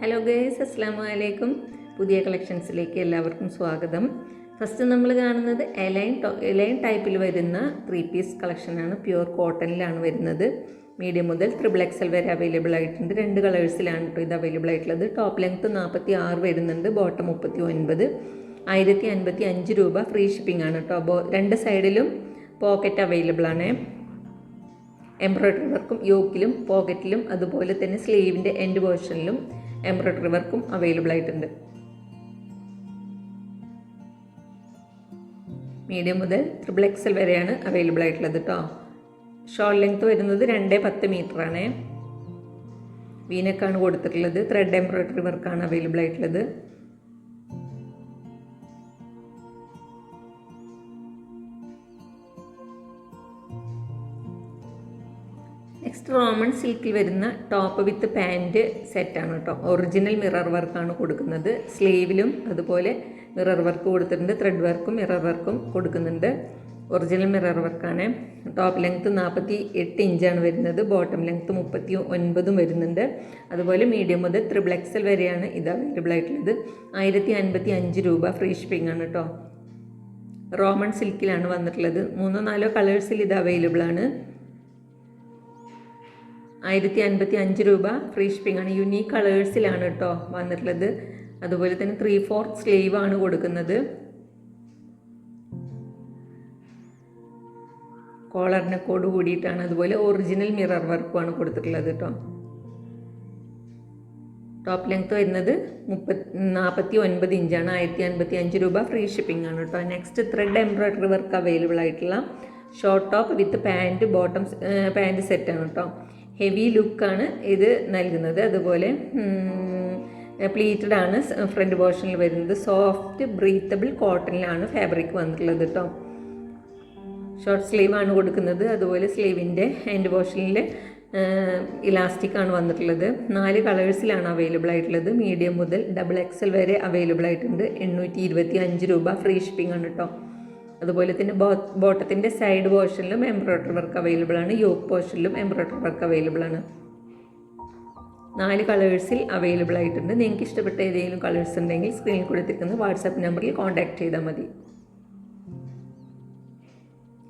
Hello guys അസ്സാം വലൈക്കും പുതിയ കളക്ഷൻസിലേക്ക് എല്ലാവർക്കും സ്വാഗതം. ഫസ്റ്റ് നമ്മൾ കാണുന്നത് എലൈൻ എലൈൻ ടൈപ്പിൽ വരുന്ന ത്രീ പീസ് കളക്ഷനാണ് പ്യുവർ കോട്ടണിലാണ് വരുന്നത്. മീഡിയം മുതൽ ത്രിബിൾ എക്സൽ വരെ അവൈലബിൾ ആയിട്ടുണ്ട്. രണ്ട് കളേഴ്സിലാണ് കേട്ടോ ഇത് അവൈലബിൾ ആയിട്ടുള്ളത്. ടോപ്പ് ലെങ്ത്ത് നാൽപ്പത്തി ആറ് വരുന്നുണ്ട്. ബോട്ടം മുപ്പത്തി ഒൻപത് ആയിരത്തി അൻപത്തി അഞ്ച് രൂപ ഫ്രീ ഷിപ്പിംഗ് ആണ് കേട്ടോ രണ്ട് സൈഡിലും പോക്കറ്റ് അവൈലബിൾ ആണ്. എംബ്രോയ്ഡറി വർക്കും യോക്കിലും പോക്കറ്റിലും അതുപോലെ തന്നെ സ്ലീവിന്റെ എൻഡ് പോർഷനിലും എംബ്രോയ്ഡറി വർക്കും അവൈലബിൾ ആയിട്ടുണ്ട്. മീഡിയം മുതൽ ത്രിബിൾ എക്സൽ വരെയാണ് അവൈലബിൾ ആയിട്ടുള്ളത് കേട്ടോ ഷോൾ ലെങ്ത് വരുന്നത് രണ്ട് പത്ത് മീറ്റർ ആണ്. വീനക്കാണ് കൊടുത്തിട്ടുള്ളത്. ത്രെഡ് എംബ്രോയ്ഡറി വർക്കാണ് അവൈലബിൾ ആയിട്ടുള്ളത്. നെക്സ്റ്റ് റോമൺ സിൽക്കിൽ വരുന്ന ടോപ്പ് വിത്ത് പാന്റ് സെറ്റാണ് കേട്ടോ. ഒറിജിനൽ മിറർ വർക്കാണ് കൊടുക്കുന്നത്. സ്ലീവിലും അതുപോലെ മിറർ വർക്ക് കൊടുത്തിട്ടുണ്ട്. ത്രെഡ് വർക്കും മിറർ വർക്കും കൊടുക്കുന്നുണ്ട്. ഒറിജിനൽ മിറർ വർക്കാണ് ടോപ്പ് ലെങ്ത്ത് നാൽപ്പത്തി എട്ട് ഇഞ്ചാണ് വരുന്നത്. ബോട്ടം ലെങ്ത്ത് മുപ്പത്തി ഒൻപതും വരുന്നുണ്ട്. അതുപോലെ മീഡിയം മുതൽ ത്രിബിൾ എക്സൽ വരെയാണ് ഇത് അവൈലബിൾ ആയിട്ടുള്ളത്. ആയിരത്തി അൻപത്തി അഞ്ച് രൂപ ഫ്രീ ഷിപ്പിംഗ് ആണ് കേട്ടോ. റോമൺ സിൽക്കിലാണ് വന്നിട്ടുള്ളത്. മൂന്നോ നാലോ കളേഴ്സിൽ ഇത് അവൈലബിൾ ആണ്. ആയിരത്തി അൻപത്തി അഞ്ച് രൂപ ഫ്രീ ഷിപ്പിംഗ് ആണ്. യുണീക്ക് കളേഴ്സിലാണ് കേട്ടോ വന്നിട്ടുള്ളത്. അതുപോലെ തന്നെ ത്രീ ഫോർത്ത് സ്ലീവ് ആണ് കൊടുക്കുന്നത്. കോളറിനെ കോഡ് കൂടിയിട്ടാണ് അതുപോലെ ഒറിജിനൽ മിറർ വർക്കും ആണ് കൊടുത്തിട്ടുള്ളത് കേട്ടോ ടോപ്പ് ലെങ്ത് വരുന്നത് മുപ്പത്തി നാൽപ്പത്തി ഒൻപത് ഇഞ്ചാണ് ആയിരത്തി അൻപത്തി അഞ്ച് രൂപ ഫ്രീ ഷിപ്പിംഗ് ആണ് കേട്ടോ next thread embroidery work available ആയിട്ടുള്ള short top with pant bottom pant ആണ് കേട്ടോ ഹെവി ലുക്കാണ് ഇത് നൽകുന്നത്. അതുപോലെ പ്ലീറ്റഡ് ആണ് ഫ്രണ്ട് പോർഷനിൽ വരുന്നത്. സോഫ്റ്റ് ബ്രീത്തബിൾ കോട്ടണിലാണ് ഫാബ്രിക് വന്നിട്ടുള്ളത് കേട്ടോ ഷോർട്ട് സ്ലീവ് ആണ് കൊടുക്കുന്നത്. അതുപോലെ സ്ലീവിന്റെ ഹാൻഡ് പോർഷനിൽ ഇലാസ്റ്റിക് ആണ് വന്നിട്ടുള്ളത്. നാല് കളേഴ്സിലാണ് അവൈലബിൾ ആയിട്ടുള്ളത്. മീഡിയം മുതൽ ഡബിൾ എക്സൽ വരെ അവൈലബിൾ ആയിട്ടുണ്ട്. എണ്ണൂറ്റി ഇരുപത്തി അഞ്ച് രൂപ ഫ്രീ ഷിപ്പിംഗ് ആണ് കേട്ടോ അതുപോലെ തന്നെ ബോട്ടത്തിന്റെ സൈഡ് പോർഷനിലും എംബ്രോയ്ഡറി വർക്ക് അവൈലബിൾ ആണ്. യോക്ക് പോർഷനിലും എംബ്രോയ്ഡറി വർക്ക് അവൈലബിൾ ആണ്. നാല് കളേഴ്സിൽ അവൈലബിൾ ആയിട്ടുണ്ട്. നിങ്ങൾക്ക് ഇഷ്ടപ്പെട്ട ഏതെങ്കിലും കളേഴ്സ് ഉണ്ടെങ്കിൽ സ്ക്രീനിൽ കൊടുത്തിരിക്കുന്ന വാട്സാപ്പ് നമ്പറിൽ കോൺടാക്ട് ചെയ്താൽ മതി.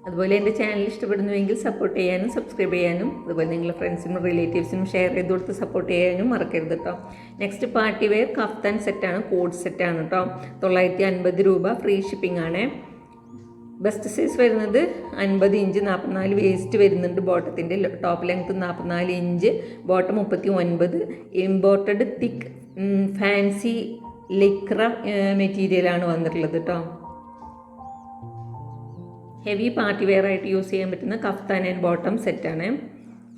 അതുപോലെ എന്റെ ചാനൽ ഇഷ്ടപ്പെടുന്നുവെങ്കിൽ സപ്പോർട്ട് ചെയ്യാനും സബ്സ്ക്രൈബ് ചെയ്യാനും അതുപോലെ നിങ്ങളുടെ ഫ്രണ്ട്സിനും റിലേറ്റീവ്സിനും ഷെയർ ചെയ്ത് കൊടുത്ത് സപ്പോർട്ട് ചെയ്യാനും മറക്കരുത് കേട്ടോ നെക്സ്റ്റ് പാർട്ടി വെയർ കഫ്താൻ സെറ്റാണ് കോഡ് സെറ്റാണ് കേട്ടോ തൊള്ളായിരത്തി അൻപത് രൂപ ഫ്രീ ഷിപ്പിംഗ് ആണ്. ബെസ്റ്റ് സൈസ് വരുന്നത് അൻപത് ഇഞ്ച് നാൽപ്പത്തിനാല് വേസ്റ്റ് വരുന്നുണ്ട് ബോട്ടത്തിന്റെ ടോപ്പ് ലെങ്ത് നാൽപ്പത്തിനാല് ഇഞ്ച് ബോട്ടം മുപ്പത്തി ഒൻപത് ഇമ്പോർട്ടഡ് തിക്ക് ഫാൻസി ലിക്ര മെറ്റീരിയലാണ് വന്നിട്ടുള്ളത് കേട്ടോ ഹെവി പാർട്ടി വെയർ ആയിട്ട് യൂസ് ചെയ്യാൻ പറ്റുന്ന കഫ്താൻ ആൻഡ് ബോട്ടം സെറ്റാണ്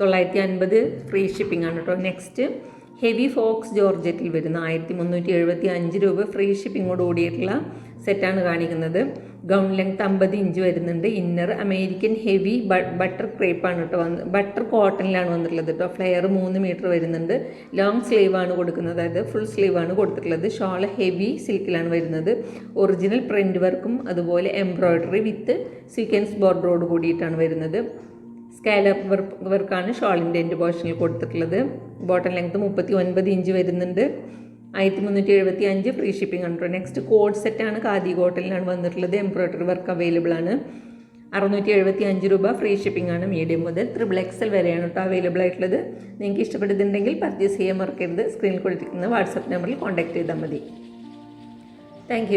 തൊള്ളായിരത്തി അൻപത് ഫ്രീ ഷിപ്പിംഗ് ആണ് കേട്ടോ നെക്സ്റ്റ് ഹെവി ഫോക്സ് ജോർജറ്റിൽ വരുന്ന ആയിരത്തി മുന്നൂറ്റി എഴുപത്തി അഞ്ച് രൂപ ഫ്രീ ഷിപ്പിങ്ങോട് കൂടിയിട്ടുള്ള സെറ്റാണ് കാണിക്കുന്നത്. ഗൗൺ ലെങ്ത് അമ്പത് ഇഞ്ച് വരുന്നുണ്ട്. ഇന്നർ അമേരിക്കൻ ഹെവി ബട്ടർ ക്രേപ്പാണ് കേട്ടോ വന്ന് ബട്ടർ കോട്ടണിലാണ് വന്നിട്ടുള്ളത് കേട്ടോ. ഫ്ലെയർ മൂന്ന് മീറ്റർ വരുന്നുണ്ട്. ലോങ് സ്ലീവ് ആണ് കൊടുക്കുന്നത്. അതായത് ഫുൾ സ്ലീവ് ആണ് കൊടുത്തിട്ടുള്ളത്. ഷോൾ ഹെവി സിൽക്കിലാണ് വരുന്നത്. ഒറിജിനൽ പ്രിന്റ് വർക്കും അതുപോലെ എംബ്രോയ്ഡറി വിത്ത് സീക്വൻസ് ബോർഡറോട് കൂടിയിട്ടാണ് വരുന്നത്. സ്കാലപ്പ് വർക്ക് വർക്കാണ് ഷോളിന്റെ എന്റെ പോർഷനിൽ കൊടുത്തിട്ടുള്ളത്. ബോട്ടം ലെങ്ത് മുപ്പത്തി ഒൻപത് ഇഞ്ച് വരുന്നുണ്ട്. ആയിരത്തി മുന്നൂറ്റി എഴുപത്തി അഞ്ച് ഫ്രീ ഷിപ്പിംഗ് ആണ് നെക്സ്റ്റ് കോഡ് സെറ്റാണ് ഖാദി ഹോട്ടലിലാണ് വന്നിട്ടുള്ളത്. എംബ്രോയ്ഡറി വർക്ക് അവൈലബിൾ ആണ്. അറുന്നൂറ്റി എഴുപത്തി അഞ്ച് രൂപ ഫ്രീ ഷിപ്പിംഗ് ആണ് മീഡിയം മുതൽ ത്രിബിൾ എക്സൽ വരെയാണ് കേട്ടോ അവൈലബിൾ ആയിട്ടുള്ളത്. നിങ്ങൾക്ക് ഇഷ്ടപ്പെടുന്നുണ്ടെങ്കിൽ പർച്ചേസ് ചെയ്യാൻ മറക്കരുത്. സ്ക്രീനിൽ കൊടുത്തിരിക്കുന്ന വാട്സപ്പ് നമ്പറിൽ കോൺടാക്ട് ചെയ്താൽ മതി. താങ്ക്